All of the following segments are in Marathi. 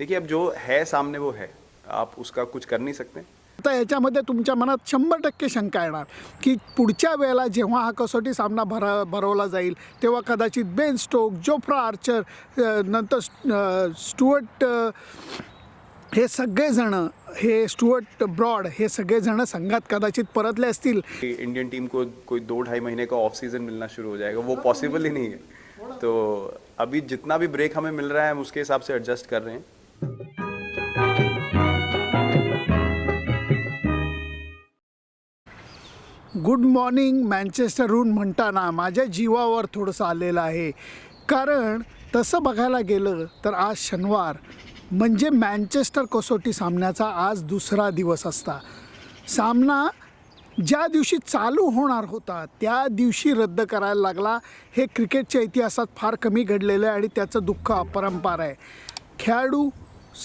देखिए अब जो है सामने वो है। आप उसका कुछ कर नहीं सकते। आता याच्यामध्ये तुमच्या मनात शंभर टक्के शंका येणार की पुढच्या वेळेला जेव्हा हा कसोटी सामना भर भरवला जाईल तेव्हा कदाचित बेन स्टोक जोफ्रा आर्चर नंतर स्टुअर्ट हे सगळेजणं हे स्टुअर्ट ब्रॉड हे सगळेजणं संघात कदाचित परतले असतील. इंडियन टीम को कोई दो ढाई महीने का ऑफ़ सीज़न मिलना शुरू हो जाएगा वो पॉसिबल ही नहीं है। तो अभी जितना भी ब्रेक हमें मिल रहा है हम उसके हिसाब से एडजस्ट कर रहे हैं। गुड मॉर्निंग मँचेस्टरहून म्हणताना माझ्या जीवावर थोडंसं आलेलं आहे. कारण तसं बघायला गेलं तर आज शनिवार म्हणजे मँचेस्टर कसोटी सामन्याचा आज दुसरा दिवस असता. सामना ज्या दिवशी चालू होणार होता त्या दिवशी रद्द करायला लागला. हे क्रिकेटच्या इतिहासात फार कमी घडलेलं आहे आणि त्याचं दुःख अपरंपार आहे. खेळाडू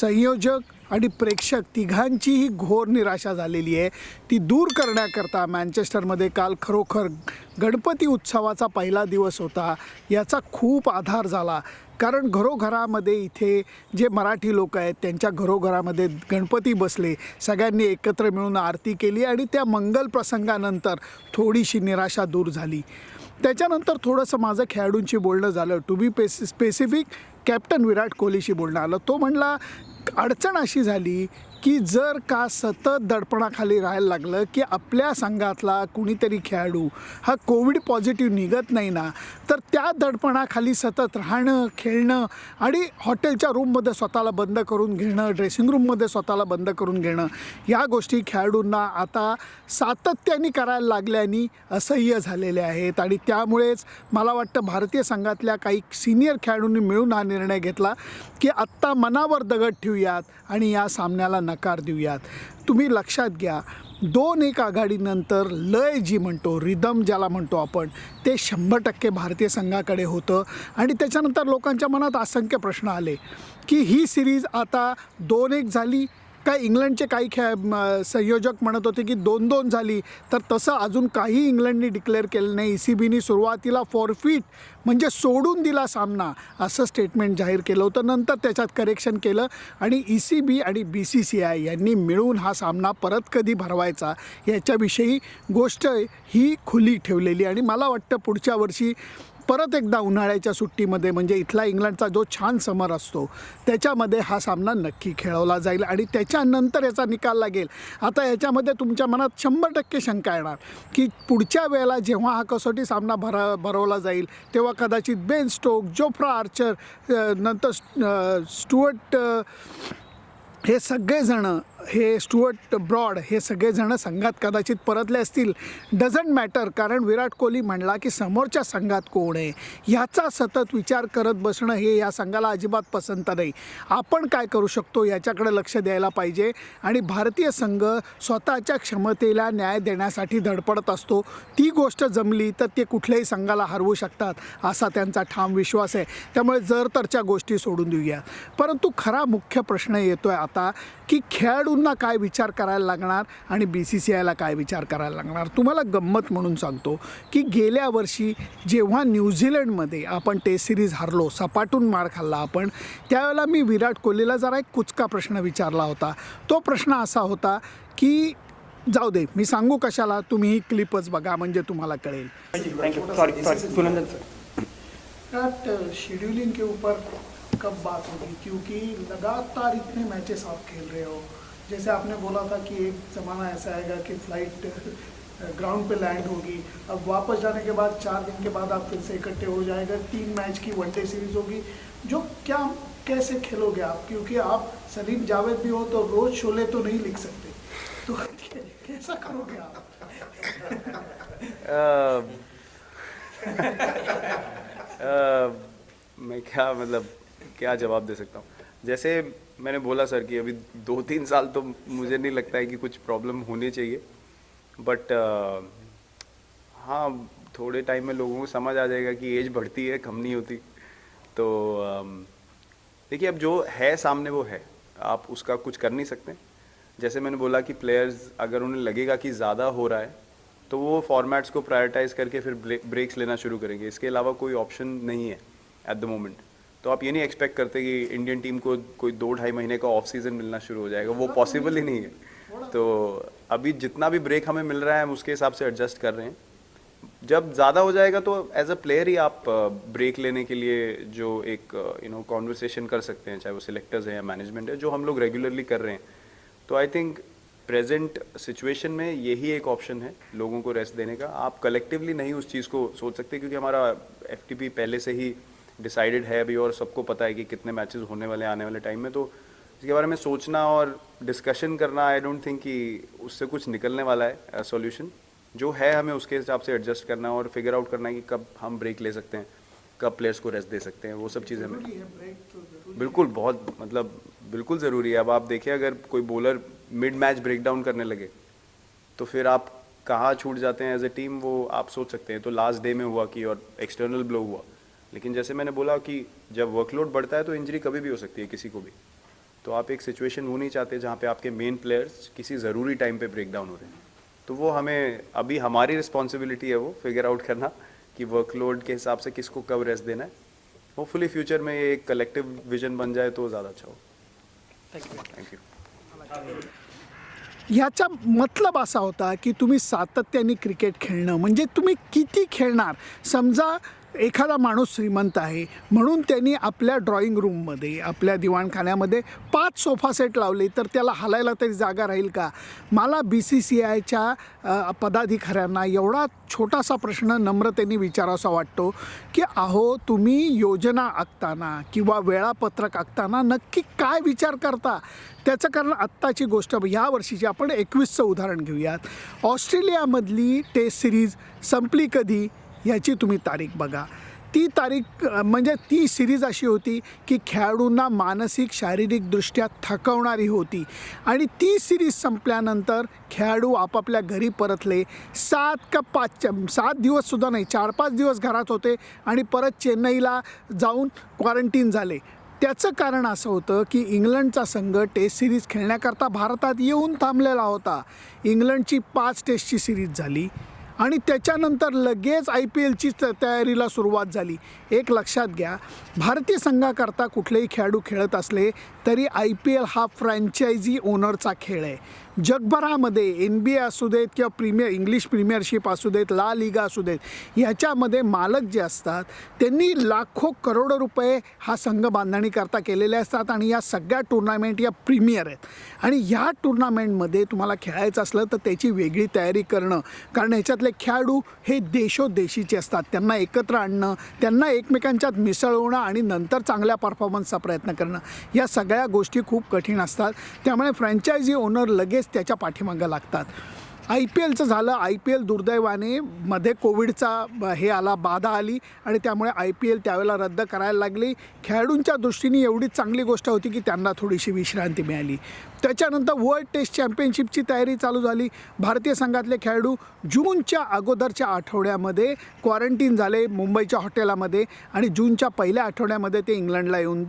संयोजक आणि प्रेक्षक तिघांचीही घोर निराशा झालेली आहे. ती दूर करण्याकरता मँचेस्टरमध्ये काल खरोखर गणपती उत्सवाचा पहिला दिवस होता. याचा खूप आधार झाला. कारण घरोघरामध्ये इथे जे मराठी लोक आहेत त्यांच्या घरोघरामध्ये गणपती बसले. सगळ्यांनी एकत्र मिळून आरती केली आणि त्या मंगल प्रसंगानंतर थोडीशी निराशा दूर झाली. त्याच्यानंतर थोडंसं माझं खेळाडूंशी बोलणं झालं. To be pace specific captain Virat कोहलीशी बोलणं आलं. तो म्हणला अडचण अशी झाली की जर का सतत दडपणाखाली राहायला लागलं की आपल्या संघातला कुणीतरी खेळाडू हा कोविड पॉझिटिव्ह निघत नाही ना तर त्या दडपणाखाली सतत राहणं खेळणं आणि हॉटेलच्या रूममध्ये स्वतःला बंद करून घेणं ड्रेसिंग रूममध्ये स्वतःला बंद करून घेणं या गोष्टी खेळाडूंना आता सातत्याने करायला लागल्याने असह्य झालेले आहेत. आणि त्यामुळेच मला वाटतं भारतीय संघातल्या काही सिनियर खेळाडूंनी मिळून हा निर्णय घेतला की आत्ता मनावर दगड ठेवूयात आणि या सामन्याला नकार देऊयात. तुम्ही लक्षात घ्या दोन एक आघाडीनंतर लय जी म्हणतो रिदम ज्याला म्हणतो आपण ते शंभर टक्के भारतीय संघाकडे होतं. आणि त्याच्यानंतर लोकांच्या मनात असंख्य प्रश्न आले की ही सिरीज आता दोन एक झाली काय इंग्लंडचे काही खेळ संयोजक म्हणत होते की दोन दोन झाली तर तसं अजून काही इंग्लंडनी डिक्लेअर केलं नाही. ई सी बीनी सुरुवातीला फॉरफिट म्हणजे सोडून दिला सामना असं स्टेटमेंट जाहीर केलं होतं. नंतर त्याच्यात करेक्शन केलं आणि ई सी बी आणि बी सी सी आय यांनी मिळून हा सामना परत कधी भरवायचा याच्याविषयी गोष्ट ही खुली ठेवलेली. आणि मला वाटतं पुढच्या वर्षी परत एकदा उन्हाळ्याच्या सुट्टीमध्ये म्हणजे इथला इंग्लंडचा जो छान समर असतो त्याच्यामध्ये हा सामना नक्की खेळवला जाईल आणि त्याच्यानंतर याचा निकाल लागेल. आता याच्यामध्ये तुमच्या मनात शंभर टक्के शंका येणार की पुढच्या वेळेला जेव्हा हा कसोटी सामना भरा भरवला जाईल तेव्हा कदाचित बेन स्टोक जोफ्रा आर्चर नंतर स्टुअर्ट हे सगळेजणं हे स्टुअर्ट ब्रॉड हे सगळेजणं संघात कदाचित परतले असतील. डझंट मॅटर कारण विराट कोहली म्हणला की समोरच्या संघात कोण आहे? ह्याचा सतत विचार करत बसणं हे या संघाला अजिबात पसंत नाही. आपण काय करू शकतो याच्याकडे लक्ष द्यायला पाहिजे आणि भारतीय संघ स्वतःच्या क्षमतेला न्याय देण्यासाठी धडपडत असतो. ती गोष्ट जमली तर ते कुठल्याही संघाला हरवू शकतात असा त्यांचा ठाम विश्वास आहे. त्यामुळे जर तरच्या गोष्टी सोडून देऊया परंतु खरा मुख्य प्रश्न येतो आहे आता की खेळाडूंना काय विचार करायला लागणार आणि बी सी सी आयला काय विचार करायला लागणार? तुम्हाला गंमत म्हणून सांगतो की गेल्या वर्षी जेव्हा न्यूझीलंडमध्ये आपण टेस्ट सिरीज हरलो सपाटून मार खाल्ला आपण त्यावेळेला मी विराट कोहलीला जरा एक कुचका प्रश्न विचारला होता. तो प्रश्न असा होता की जाऊ दे मी सांगू कशाला? तुम्ही ही क्लिपच बघा म्हणजे तुम्हाला कळेल. थैंक यू सॉरी सॉरी कुलंदन सर दैट शेड्यूलिंग के ऊपर कब बात होगी? क्योंकि लगातार इतने मैचेस आप खेल रहे हो। जैसे आपने बोला था कि एक ज़माना ऐसा आएगा कि फ़्लाइट ग्राउंड पे लैंड होगी। अब वापस जाने के बाद चार दिन के बाद आप फिर से इकट्ठे हो जाएगा। तीन मैच की वनडे सीरीज़ होगी। जो क्या कैसे खेलोगे आप? क्योंकि आप सलीम जावेद भी हो तो रोज़ शोले तो नहीं लिख सकते। तो कैसा करोगे आप? अ, अ, मैं क्या मतलब क्या जवाब दे सकता हूँ? जैसे मैंने बोला सर कि अभी दो तीन साल तो मुझे नहीं लगता है कि कुछ प्रॉब्लम होनी चाहिए। बट uh, हाँ थोड़े टाइम में लोगों को समझ आ जाएगा कि एज बढ़ती है कम नहीं होती। तो अम, देखिए अब जो है सामने वो है। आप उसका कुछ कर नहीं सकते। जैसे मैंने बोला कि प्लेयर्स अगर उन्हें लगेगा कि ज़्यादा हो रहा है तो वो फॉर्मेट्स को प्रायोरिटाइज करके फिर ब्रेक्स लेना शुरू करेंगे। इसके अलावा कोई ऑप्शन नहीं है एट द मोमेंट तो आप ये नहीं एक्सपेक्ट करते कि इंडियन टीम को कोई दो ढाई महीने का ऑफ़ सीज़न मिलना शुरू हो जाएगा। वो पॉसिबल ही नहीं है। तो अभी जितना भी ब्रेक हमें मिल रहा है, हम उसके हिसाब से एडजस्ट कर रहे हैं। जब ज़्यादा हो जाएगा तो एज अ प्लेयर ही आप ब्रेक लेने के लिए जो एक यू नो कॉन्वर्सेशन कर सकते हैं, चाहे वो सिलेक्टर्स हैं या मैनेजमेंट है, जो हम लोग रेगुलरली कर रहे हैं। तो आई थिंक प्रेजेंट सिचुएशन में यही एक ऑप्शन है लोगों को रेस्ट देने का। आप कलेक्टिवली नहीं उस चीज़ को सोच सकते, क्योंकि हमारा एफटीपी पहले से ही डिसाइडेड है अभी और सबको पता है कि कितने मैचेस होने वाले आने वाले टाइम में तो इसके बारे में सोचना और डिस्कशन करना आई डोंट थिंक कि उससे कुछ निकलने वाला है सॉल्यूशन जो है हमें उसके हिसाब से एडजस्ट करना और फिगर आउट करना है कि कब हम ब्रेक ले सकते हैं कब प्लेयर्स को रेस्ट दे सकते हैं वो सब चीज़ें हमें। बिल्कुल बहुत मतलब बिल्कुल ज़रूरी है। अब आप देखिए अगर कोई bowler mid match break down करने लगे तो फिर आप कहाँ छूट जाते हैं एज ए टीम वो आप सोच सकते हैं। तो लास्ट डे में हुआ कि और एक्सटर्नल ब्लो हुआ। लेकिन जैसे मैंने बोला कि जब वर्कलोड बढ़ता है तो इंजरी कभी भी हो सकती है किसी को भी। तो आप एक सिचुएशन वो नहीं चाहते जहाँ पे आपके मेन प्लेयर्स किसी ज़रूरी टाइम पे ब्रेक डाउन हो रहे हैं। तो वो हमें अभी हमारी रिस्पॉन्सिबिलिटी है वो फिगर आउट करना कि वर्कलोड के हिसाब से किसको कब रेस्ट देना है। होपफुली फ्यूचर में ये एक कलेक्टिव विजन बन जाए तो ज़्यादा अच्छा हो। थैंक यू ह्याचा मतलब असा होता की तुम्ही सातत्याने क्रिकेट खेळणं म्हणजे तुम्ही किती खेळणार? समजा एखादा माणूस श्रीमंत आहे म्हणून त्यांनी आपल्या ड्रॉइंग रूममध्ये आपल्या दिवाणखान्यामध्ये पाच सोफा सेट लावले तर त्याला हलायला तरी जागा राहील का? मला बी सी सी आयच्या पदाधिकाऱ्यांना एवढा छोटासा प्रश्न नम्रतेने विचारावासा वाटतो की अहो तुम्ही योजना आखताना किंवा वेळापत्रक आखताना नक्की काय विचार करता? त्याचं कारण आत्ताची गोष्ट ह्या वर्षीची आपण एकवीसचं उदाहरण घेऊयात. ऑस्ट्रेलियामधली टेस्ट सिरीज संपली कधी? ह्याची तुम्ही तारीख बघा. ती तारीख म्हणजे ती सिरीज अशी होती की खेळाडूंना मानसिक शारीरिकदृष्ट्या थकवणारी होती. आणि ती सिरीज संपल्यानंतर खेळाडू आपापल्या घरी परतले. सात का पाच सात दिवससुद्धा नाही चार पाच दिवस घरात होते आणि परत चेन्नईला जाऊन क्वारंटीन झाले. त्याचं कारण असं होतं की इंग्लंडचा संघ टेस्ट सिरीज खेळण्याकरता भारतात येऊन थांबलेला होता. इंग्लंडची पाच टेस्टची सिरीज झाली. आणि त्याच्यानंतर लगेच आय पी एलची तयारीला सुरुवात झाली. एक लक्षात घ्या भारतीय संघाकरता कुठलेही खेळाडू खेळत असले तरी आय पी एल हा फ्रँचायझी ओनरचा खेळ आहे. जगभरामध्ये एन बी ए असू देत किंवा प्रीमियर इंग्लिश प्रीमियरशिप असू देत ला लिगा असू देत ह्याच्यामध्ये मालक जे असतात त्यांनी लाखो करोडो रुपये हा संघ बांधणीकरता केलेले असतात आणि या सगळ्या टुर्नामेंट या प्रीमियर आहेत. आणि ह्या टुर्नामेंटमध्ये तुम्हाला खेळायचं असलं तर त्याची वेगळी तयारी करणं कारण ह्याच्यातले खेळाडू हे देशोदेशीचे असतात. त्यांना एकत्र आणणं त्यांना एकमेकांच्यात मिसळवणं आणि नंतर चांगल्या परफॉर्मन्सचा प्रयत्न करणं या सगळ्या गोष्टी खूप कठीण असतात. त्यामुळे फ्रँचायझी ओनर लगेच त्याच्या पाठीमागं लागतात. आय पी एलचं झालं. आय पी एल दुर्दैवाने मध्ये कोविडचा हे आला बाधा आली आणि त्यामुळे आय पी एल त्यावेळेला रद्द करायला लागली. खेळाडूंच्या दृष्टीने एवढी चांगली गोष्ट होती की त्यांना थोडीशी विश्रांती मिळाली. त्याच्यानंतर वर्ल्ड टेस्ट चॅम्पियनशिपची तयारी चालू झाली. भारतीय संघातले खेळाडू जूनच्या अगोदरच्या आठवड्यामध्ये क्वारंटीन झाले मुंबईच्या हॉटेलामध्ये आणि जूनच्या पहिल्या आठवड्यामध्ये ते इंग्लंडला येऊन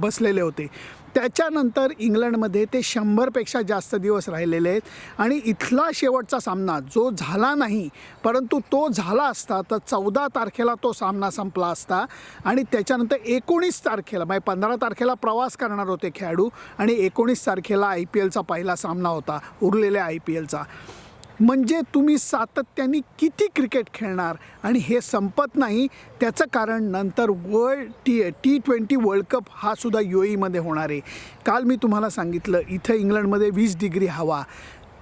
बसलेले होते. त्याच्यानंतर इंग्लंडमध्ये ते शंभरपेक्षा जास्त दिवस राहिलेले आहेत. आणि इथला शेवटचा सामना जो झाला नाही परंतु तो झाला असता तर चौदा तारखेला तो सामना संपला असता. आणि त्याच्यानंतर एकोणीस तारखेला म्हणजे पंधरा तारखेला प्रवास करणार होते खेळाडू. आणि एकोणीस तारखेला आय पी एलचा पहिला सामना होता उरलेल्या आय पी एलचा म्हणजे तुम्ही सातत्याने किती क्रिकेट खेळणार? आणि हे संपत नाही त्याचं कारण नंतर world T T twenty world cup हा सुद्धा यू एमध्ये होणार आहे. काल मी तुम्हाला सांगितलं इथं इंग्लंडमध्ये वीस डिग्री हवा.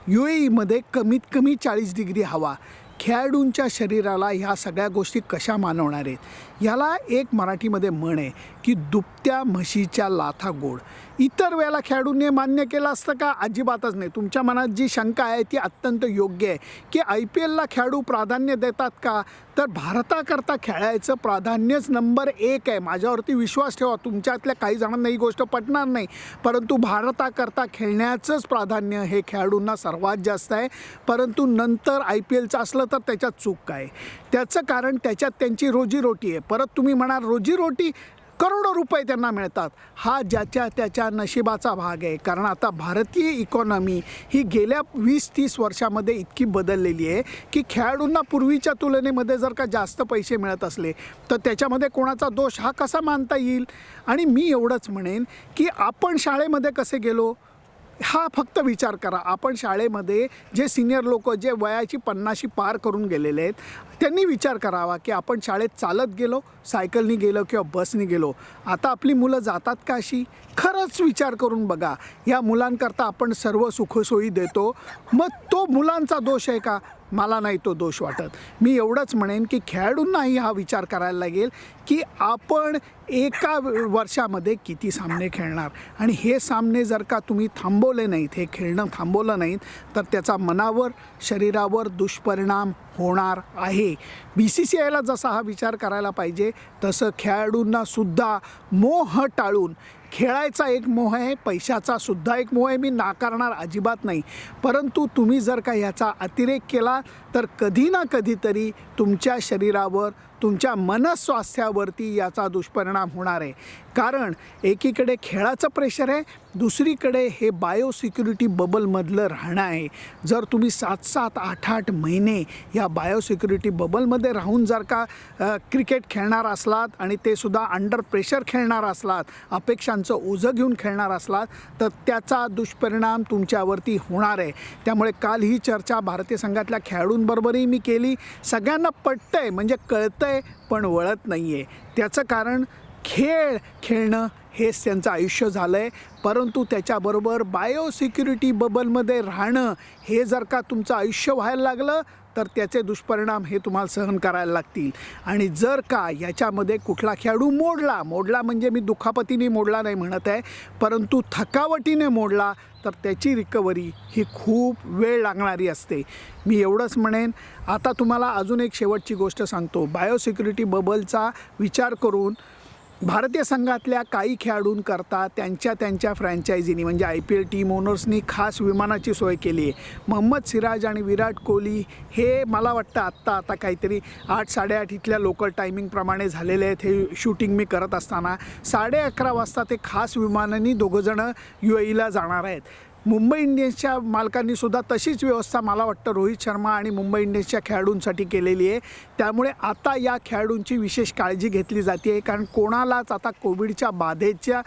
यू एमध्ये कमीत कमी चाळीस डिग्री हवा. खेळाडूंच्या शरीराला ह्या सगळ्या गोष्टी कशा मानवणार आहेत? ह्याला एक मराठीमध्ये म्हण आहे की दुपत्या म्हशीच्या लाथा गोड. इतर वेळेला खेळाडूंनी मान्य केलं असतं का? अजिबातच नाही. तुमच्या मनात जी शंका आहे ती अत्यंत योग्य आहे. की आय पी एलला खेळाडू प्राधान्य देतात का? तर भारताकरता खेळायचं प्राधान्यच नंबर एक आहे. माझ्यावरती विश्वास ठेवा. तुमच्यातल्या काही जणांना ही गोष्ट पटणार नाही. परंतु भारताकरता खेळण्याचंच प्राधान्य हे खेळाडूंना सर्वात जास्त आहे. परंतु नंतर आय पी एलचं असलं तर त्याच्यात चूक काय? त्याचं कारण त्याच्यात त्यांची रोजीरोटी आहे. परत तुम्ही म्हणाल रोजीरोटी करोडो रुपये त्यांना मिळतात. हा ज्याच्या त्याच्या नशिबाचा भाग आहे. कारण आता भारतीय इकॉनॉमी ही गेल्या वीस तीस वर्षामध्ये इतकी बदललेली आहे की खेळाडूंना पूर्वीच्या तुलनेमध्ये जर का जास्त पैसे मिळत असले तर त्याच्यामध्ये कोणाचा दोष हा कसा मानता येईल? आणि मी एवढंच म्हणेन की आपण शाळेमध्ये कसे गेलो? हा फक्त विचार करा. आपण शाळेमध्ये जे सिनियर लोक जे वयाची पन्नाशी पार करून गेलेले आहेत त्यांनी विचार करावा की आपण शाळेत चालत गेलो सायकलनी गेलो किंवा बसनी गेलो. आता आपली मुलं जातात का अशी? खरंच विचार करून बघा. या मुलांकरता आपण सर्व सुखसोयी देतो. मग तो मुलांचा दोष आहे का? मला नाही तो दोष वाटत. मी एवढंच म्हणेन की खेळाडूंनाही हा विचार करायला लागेल की आपण एका वर्षामध्ये किती सामने खेळणार? आणि हे सामने जर का तुम्ही थांबवले नाहीत हे खेळणं थांबवलं नाहीत तर त्याचा मनावर शरीरावर दुष्परिणाम होणार आहे. बी सी सी आयला जसा हा विचार करायला पाहिजे तसं खेळाडूंना सुद्धा मोह टाळून खेळायचा एक मोह आहे पैशाचा सुद्धा एक मोह आहे. मी नाकारणार अजिबात नाही. परंतु तुम्ही जर का ह्याचा अतिरेक केला तर कधी ना कधीतरी तुमच्या शरीरावर तुमच्या मनस्वास्थ्यावरती याचा दुष्परिणाम होणार आहे. कारण एकीकडे खेळाचं प्रेशर आहे दुसरीकडे हे बायोसिक्युरिटी बबलमधलं राहणं आहे. जर तुम्ही सात सात आठ आठ महिने या बायोसिक्युरिटी बबलमध्ये राहून जर का क्रिकेट खेळणार असलात आणि ते सुद्धा अंडर प्रेशर खेळणार असलात अपेक्षांचं ओझं घेऊन खेळणार असलात तर त्याचा दुष्परिणाम तुमच्यावरती होणार आहे. त्यामुळे काल ही चर्चा भारतीय संघातल्या खेळाडूंबरोबरही मी केली. सगळ्यांना पटतंय म्हणजे कळतं आहे पण वळत नाही आहे त्याचं कारण खेळ खेळणं हेच त्यांचं आयुष्य झालं आहे परंतु त्याच्याबरोबर बायोसिक्युरिटी बबलमध्ये राहणं हे जर का तुमचं आयुष्य व्हायला लागलं तर त्याचे दुष्परिणाम हे तुम्हाला सहन करायला लागतील. आणि जर का याच्यामध्ये कुठला खेळाडू मोडला मोडला म्हणजे मी दुखापतीने मोडला नाही म्हणत आहे परंतु थकावटीने मोडला तर त्याची रिकव्हरी ही खूप वेळ लागणारी असते. मी एवढंच म्हणेन. आता तुम्हाला अजून एक शेवटची गोष्ट सांगतो. बायोसिक्युरिटी बबलचा विचार करून भारतीय संघातल्या काही खेळाडूंकरता त्यांच्या त्यांच्या फ्रँचायझीनी म्हणजे आय पी एल टीम ओनर्सनी खास विमानाची सोय केली. आहे मोहम्मद सिराज आणि विराट कोहली हे मला वाटतं आत्ता आता काहीतरी आठ साडेआठ इथल्या लोकल टायमिंगप्रमाणे झालेले आहेत हे शूटिंग मी करत असताना. साडे अकरा वाजता ते खास विमानाने दोघंजणं यू एला जाणार आहेत. मुंबई इंडियन्सच्या मालकांनी सुद्धा तशीच व्यवस्था मला वाटतं रोहित शर्मा आणि मुंबई इंडियन्सच्या खेळाडूंसाठी केलेली आहे. त्यामुळे आता या खेळाडूंची विशेष काळजी घेतली जाते आहे. कारण कोणालाच आता कोविडच्या बाधेचा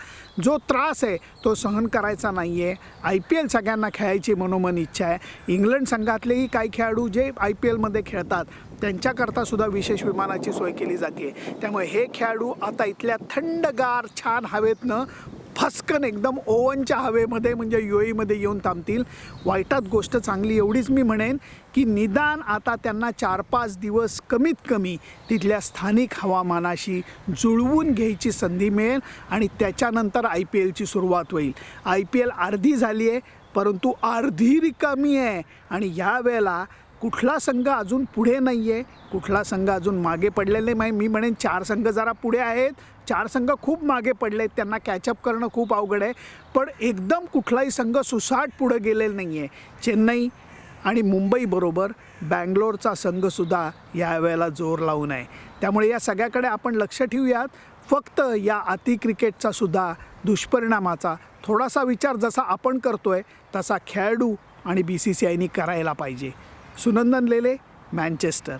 जो त्रास आहे तो सहन करायचा नाही आहे आय पी एल सगळ्यांना खेळायची मनोमन इच्छा आहे. इंग्लंड संघातलेही काही खेळाडू जे आय पी एलमध्ये खेळतात त्यांच्याकरता सुद्धा विशेष विमानाची सोय केली जाते त्यामुळे हे खेळाडू आता इथल्या थंडगार छान हवेतनं फस्कन एकदम ओव्हनच्या हवेमध्ये म्हणजे यू एमध्ये येऊन थांबतील. वाईटात गोष्ट चांगली एवढीच मी म्हणेन की निदान आता त्यांना चार पाच दिवस कमीत कमी तिथल्या स्थानिक हवामानाशी जुळवून घ्यायची संधी मिळेल आणि त्याच्यानंतर आय पी एलची सुरुवात होईल. आय पी एल अर्धी झाली आहे परंतु अर्धी रिकामी आहे आणि यावेळेला कुठला संघ अजून पुढे नाही आहे कुठला संघ अजून मागे पडलेला नाही. मी म्हणेन चार संघ जरा पुढे आहेत. चार संघ खूप मागे पडले आहेत त्यांना कॅचअप करणं खूप अवघड आहे. पण एकदम कुठलाही संघ सुसाट पुढे गेलेला नाही आहे चेन्नई आणि मुंबईबरोबर बँगलोरचा संघसुद्धा यावेळेला जोर लावून आहे त्यामुळे या सगळ्याकडे आपण लक्ष ठेवूयात. फक्त या अति क्रिकेटचा सुद्धा दुष्परिणामाचा थोडासा विचार जसा आपण करतोय तसा खेळाडू आणि बी सी सी आयनी करायला पाहिजे. सुनंदन लेले मँचेस्टर.